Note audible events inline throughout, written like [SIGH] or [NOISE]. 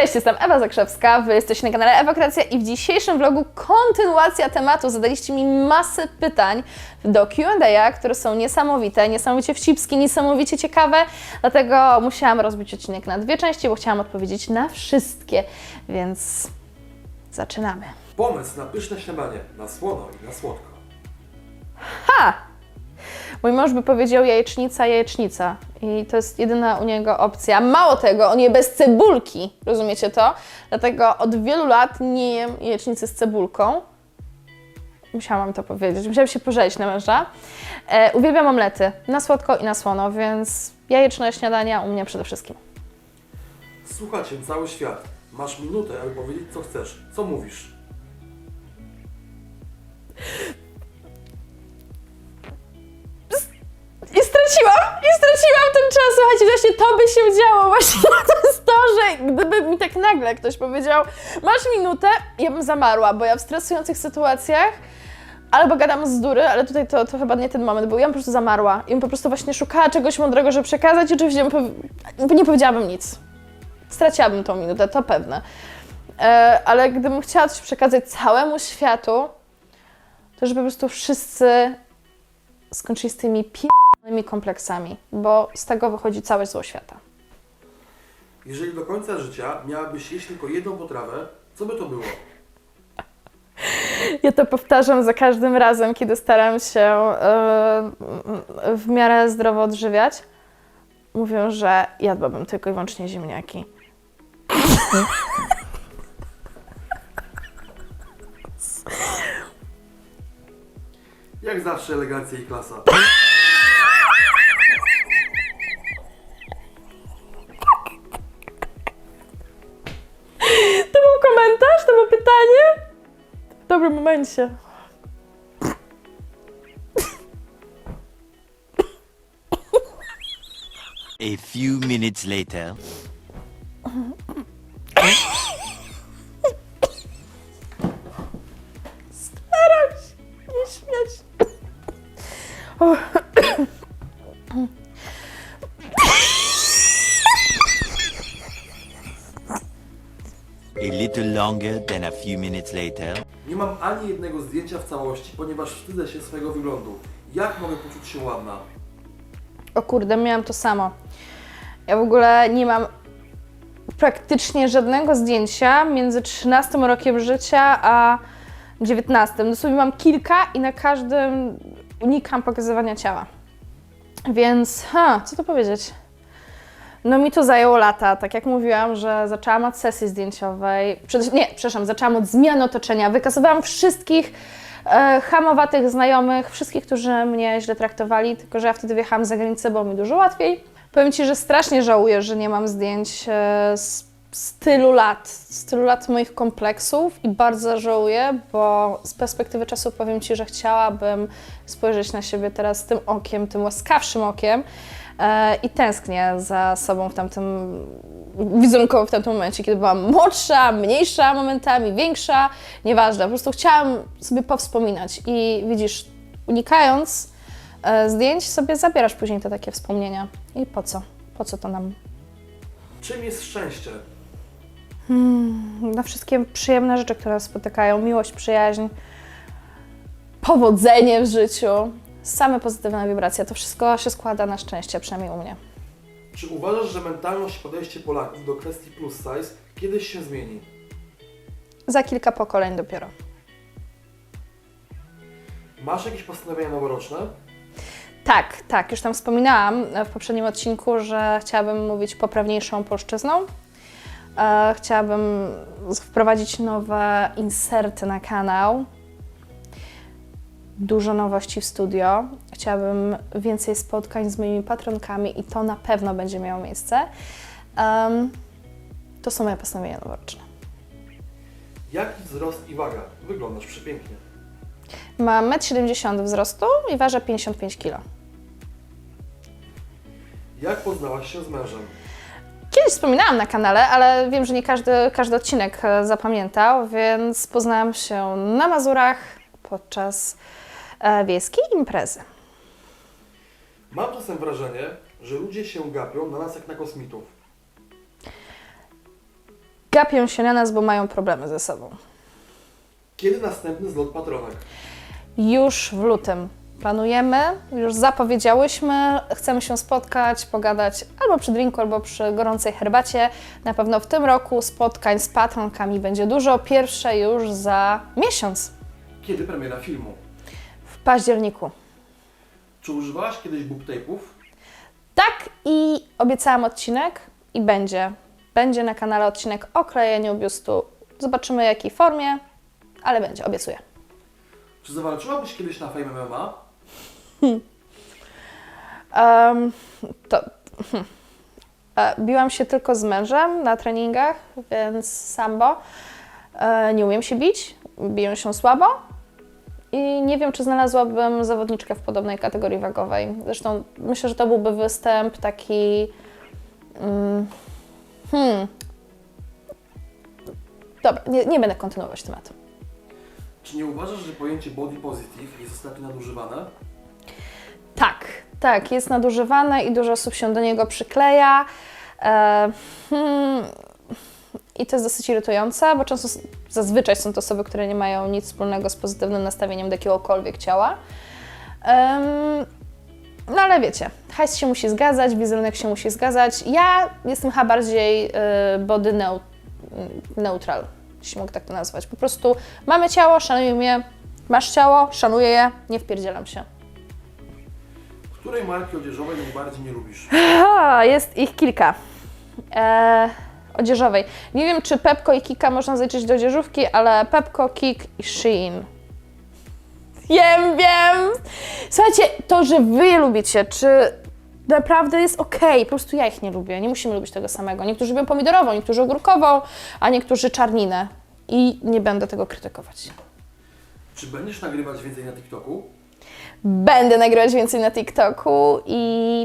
Cześć, jestem Ewa Zakrzewska, wy jesteście na kanale Ewa Kreacja i w dzisiejszym vlogu kontynuacja tematu. Zadaliście mi masę pytań do Q&A, które są niesamowite, niesamowicie wcipskie, niesamowicie ciekawe, dlatego musiałam rozbić odcinek na dwie części, bo chciałam odpowiedzieć na wszystkie, więc zaczynamy. Pomysł na pyszne śniadanie, na słono i na słodko. Ha! Mój mąż by powiedział jajecznica, jajecznica. I to jest jedyna u niego opcja. Mało tego, on je bez cebulki. Rozumiecie to? Dlatego od wielu lat nie jem jajecznicy z cebulką. Musiałam to powiedzieć. Musiałam się pożalić na męża. E, uwielbiam omlety. Na słodko i na słono, więc jajeczne śniadania u mnie przede wszystkim. Słucha Cię cały świat. Masz minutę, aby powiedzieć co chcesz. Co mówisz? I straciłam, i straciłam ten czas. Słuchajcie, właśnie to by się działo. Właśnie [LAUGHS] to jest to, że gdyby mi tak nagle ktoś powiedział, masz minutę, ja bym zamarła, bo ja w stresujących sytuacjach albo gadam z dury, ale tutaj to, to chyba nie ten moment był. Ja bym po prostu zamarła i bym po prostu właśnie szukała czegoś mądrego, żeby przekazać i oczywiście bym nie powiedziałabym nic. Straciłabym tą minutę, to pewne. E, ale gdybym chciała coś przekazać całemu światu, to żeby po prostu wszyscy skończyli z tymi pierdolonymi kompleksami, bo z tego wychodzi całe zło świata. Jeżeli do końca życia miałabyś jeść tylko jedną potrawę, co by to było? Ja to powtarzam za każdym razem, kiedy staram się e, w miarę zdrowo odżywiać. Mówią, że jadłabym tylko i wyłącznie ziemniaki. Jak zawsze elegancja i klasa. Dobrym momencie. A few minutes later. Staram się nie śmiać. Little longer than a few minutes later. Nie mam ani jednego zdjęcia w całości, ponieważ wstydzę się swojego wyglądu. Jak mogę poczuć się ładna? O kurde, miałam to samo. Ja w ogóle nie mam praktycznie żadnego zdjęcia między 13 rokiem życia a 19. Dosłownie mam kilka i na każdym unikam pokazywania ciała. Więc, ha, co tu powiedzieć? No mi to zajęło lata, tak jak mówiłam, że zaczęłam od sesji zdjęciowej, przede, nie, przepraszam, zaczęłam od zmiany otoczenia, wykasowałam wszystkich e, hamowatych znajomych, wszystkich, którzy mnie źle traktowali, tylko że ja wtedy wjechałam za granicę, było mi dużo łatwiej. Powiem Ci, że strasznie żałuję, że nie mam zdjęć e, z, z tylu lat, z tylu lat moich kompleksów i bardzo żałuję, bo z perspektywy czasu powiem Ci, że chciałabym spojrzeć na siebie teraz tym okiem, tym łaskawszym okiem, i tęsknię za sobą w tamtym wizerunkowo w tamtym momencie, kiedy byłam młodsza, mniejsza momentami, większa, nieważne. Po prostu chciałam sobie powspominać i widzisz, unikając e, zdjęć, sobie zabierasz później te takie wspomnienia. I po co? Po co to nam? Czym jest szczęście? Na wszystkie przyjemne rzeczy, które nas spotykają, miłość, przyjaźń, powodzenie w życiu, same pozytywne wibracje, to wszystko się składa na szczęście, przynajmniej u mnie. Czy uważasz, że mentalność i podejście Polaków do kwestii plus size kiedyś się zmieni? Za kilka pokoleń dopiero. Masz jakieś postanowienia noworoczne? Tak, tak, już tam wspominałam w poprzednim odcinku, że chciałabym mówić poprawniejszą polszczyzną. E, chciałabym wprowadzić nowe inserty na kanał. Dużo nowości w studio. Chciałabym więcej spotkań z moimi patronkami i to na pewno będzie miało miejsce. Em, to są moje postanowienia noworoczne. Jaki wzrost i waga? Wyglądasz przepięknie. Mam 1,70 m wzrostu i ważę 55 kg. Jak poznałaś się z mężem? Kiedyś wspominałam na kanale, ale wiem, że nie każdy, każdy odcinek e, zapamiętał, więc poznałam się na Mazurach podczas wiejskiej imprezy. Mam czasem wrażenie, że ludzie się gapią na nas jak na kosmitów. gapią się na nas, bo mają problemy ze sobą. Kiedy następny zlot patronek? Już w lutym planujemy, już zapowiedziałyśmy, chcemy się spotkać, pogadać albo przy drinku, albo przy gorącej herbacie. Na pewno w tym roku spotkań z patronkami będzie dużo. Pierwsze już za miesiąc, Kiedy premiera filmu? Październiku. Czy używałaś kiedyś booktape'ów? Tak i obiecałam odcinek i będzie. Będzie na kanale odcinek o klejeniu biustu. Zobaczymy w jakiej formie, ale będzie, obiecuję. Czy zawalczyłabyś kiedyś na Fame MMA? [LAUGHS] Em, to hmm. [LAUGHS] Biłam się tylko z mężem na treningach, więc sambo. E, nie umiem się bić, biję się słabo i nie wiem, czy znalazłabym zawodniczkę w podobnej kategorii wagowej. Zresztą myślę, że to byłby występ taki. Mm, hmm. Dobra, nie, nie będę kontynuować tematu. Czy nie uważasz, że pojęcie body positive jest ostatnio nadużywane? Tak, tak, jest nadużywane i dużo osób się do niego przykleja. E, hmm, I to jest dosyć irytujące, bo często, zazwyczaj są to osoby, które nie mają nic wspólnego z pozytywnym nastawieniem do jakiegokolwiek ciała. Em, no ale wiecie, hajs się musi zgadzać, wizerunek się musi zgadzać. Ja jestem chyba bardziej y, body neu- neutral, jeśli mogę tak to nazwać. Po prostu mamy ciało, szanujmy je, masz ciało, szanuję je, nie wpierdzielam się. Której marki odzieżowej najbardziej nie lubisz? Jest ich kilka. E, odzieżowej. Nie wiem, czy Pepko i Kika można zaliczyć do odzieżówki, ale Pepko, Kik i Shein. Wiem, wiem! Słuchajcie, to, że wy je lubicie, czy naprawdę jest okej, po prostu ja ich nie lubię, nie musimy lubić tego samego. Niektórzy lubią pomidorową, niektórzy ogórkową, a niektórzy czarninę. I nie będę tego krytykować. Czy będziesz nagrywać więcej na TikToku? Będę nagrywać więcej na TikToku i,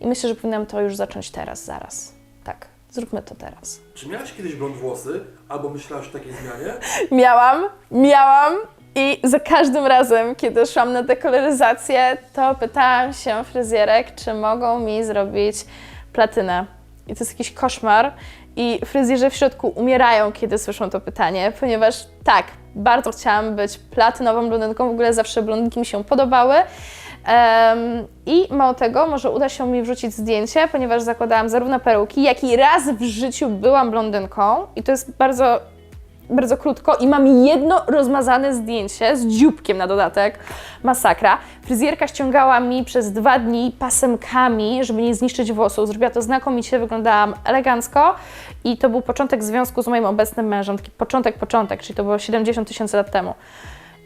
i myślę, że powinnam to już zacząć teraz, zaraz. Tak, zróbmy to teraz. Czy miałaś kiedyś blond włosy? Albo myślałaś o takiej zmianie? [LAUGHS] Miałam, miałam i za każdym razem, kiedy szłam na dekoloryzację, to pytałam się fryzjerek, czy mogą mi zrobić platynę. I to jest jakiś koszmar. I fryzjerzy w środku umierają, kiedy słyszą to pytanie, ponieważ tak, bardzo chciałam być platynową blondynką, w ogóle zawsze blondynki mi się podobały. I mało tego, może uda się mi wrzucić zdjęcie, ponieważ zakładałam zarówno peruki, jak i raz w życiu byłam blondynką. I to jest bardzo bardzo krótko i mam jedno rozmazane zdjęcie z dzióbkiem na dodatek. Masakra. Fryzjerka ściągała mi przez dwa dni pasemkami, żeby nie zniszczyć włosów. Zrobiła to znakomicie, wyglądałam elegancko i to był początek związku z moim obecnym mężem. Taki początek, początek, czyli to było 70 tysięcy lat temu.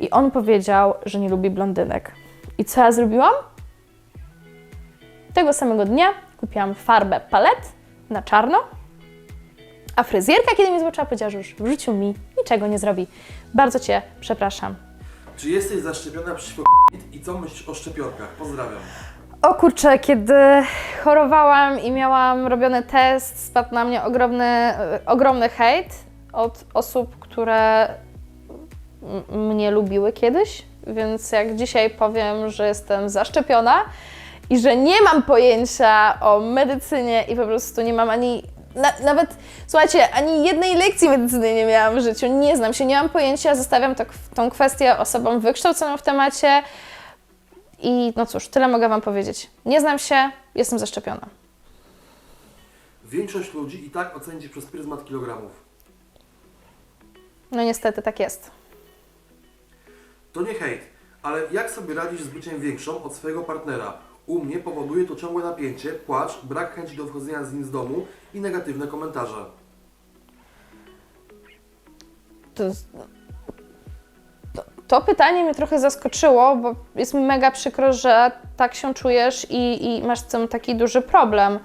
I on powiedział, że nie lubi blondynek. I co ja zrobiłam? Tego samego dnia kupiłam farbę palet na czarno a fryzjerka, kiedy mnie zobaczyła, powiedziała, że już w życiu mi niczego nie zrobi. Bardzo Cię przepraszam. Czy jesteś zaszczepiona przeciwko i co myślisz o szczepionkach? Pozdrawiam. O kurczę, kiedy chorowałam i miałam robiony test, spadł na mnie ogromny, ogromny hejt od osób, które mnie lubiły kiedyś, więc jak dzisiaj powiem, że jestem zaszczepiona i że nie mam pojęcia o medycynie i po prostu nie mam ani na, nawet, słuchajcie, ani jednej lekcji medycyny nie miałam w życiu, nie znam się, nie mam pojęcia, zostawiam to, tą kwestię osobom wykształconym w temacie, i no cóż, tyle mogę Wam powiedzieć. Nie znam się, jestem zaszczepiona. Większość ludzi i tak oceni Cię przez pryzmat kilogramów. No niestety tak jest. To nie hejt, ale jak sobie radzisz z byciem większą od swojego partnera? U mnie powoduje to ciągłe napięcie, płacz, brak chęci do wchodzenia z nim z domu i negatywne komentarze. To, to, to pytanie mnie trochę zaskoczyło, bo jest mi mega przykro, że tak się czujesz i, i masz z tym taki duży problem.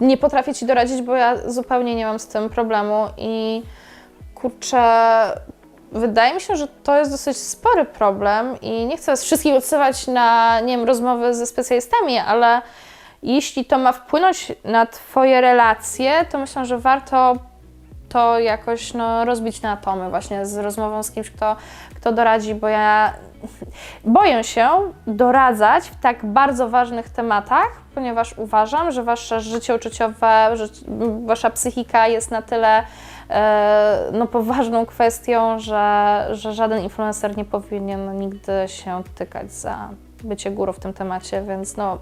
Nie potrafię Ci doradzić, bo ja zupełnie nie mam z tym problemu i kurczę, wydaje mi się, że to jest dosyć spory problem i nie chcę wszystkich odsyłać na, nie wiem, rozmowy ze specjalistami, ale jeśli to ma wpłynąć na Twoje relacje, to myślę, że warto to jakoś no, rozbić na atomy właśnie z rozmową z kimś, kto, kto doradzi, bo ja [LAUGHS] boję się doradzać w tak bardzo ważnych tematach, ponieważ uważam, że wasze życie uczuciowe, wasza psychika jest na tyle no, poważną kwestią, że, że żaden influencer nie powinien nigdy się tykać za bycie górą w tym temacie, więc no,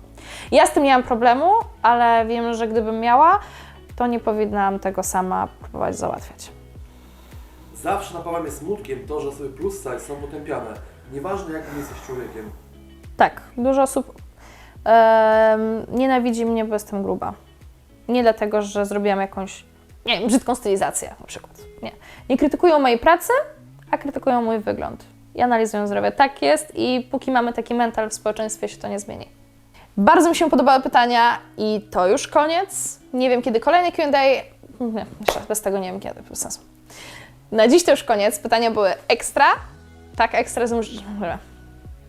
ja z tym nie mam problemu, ale wiem, że gdybym miała, to nie powinnam tego sama próbować załatwiać. Zawsze napawa mnie smutkiem to, że osoby plus size są potępiane. Nieważne jakim jesteś człowiekiem. Tak, dużo osób em, nienawidzi mnie, bo jestem gruba. Nie dlatego, że zrobiłam jakąś, nie wiem, brzydką stylizację na przykład. Nie. Nie krytykują mojej pracy, a krytykują mój wygląd. I analizują zdrowie. Tak jest i póki mamy taki mental w społeczeństwie, się to nie zmieni. Bardzo mi się podobały pytania i to już koniec. Nie wiem, kiedy kolejny Q&A. Nie, jeszcze bez tego nie wiem kiedy, bez sensu. Na dziś to już koniec. Pytania były ekstra. Tak, ekstra z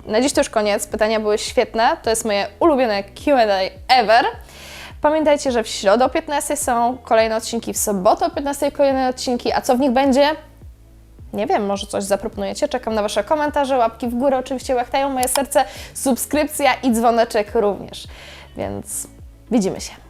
na dziś to już koniec. Pytania były świetne. To jest moje ulubione QA ever. Pamiętajcie, że w środę o 15 są kolejne odcinki, w sobotę o 15 kolejne odcinki. A co w nich będzie? Nie wiem, może coś zaproponujecie. Czekam na Wasze komentarze, łapki w górę. Oczywiście łachtają moje serce, subskrypcja i dzwoneczek również. Więc widzimy się.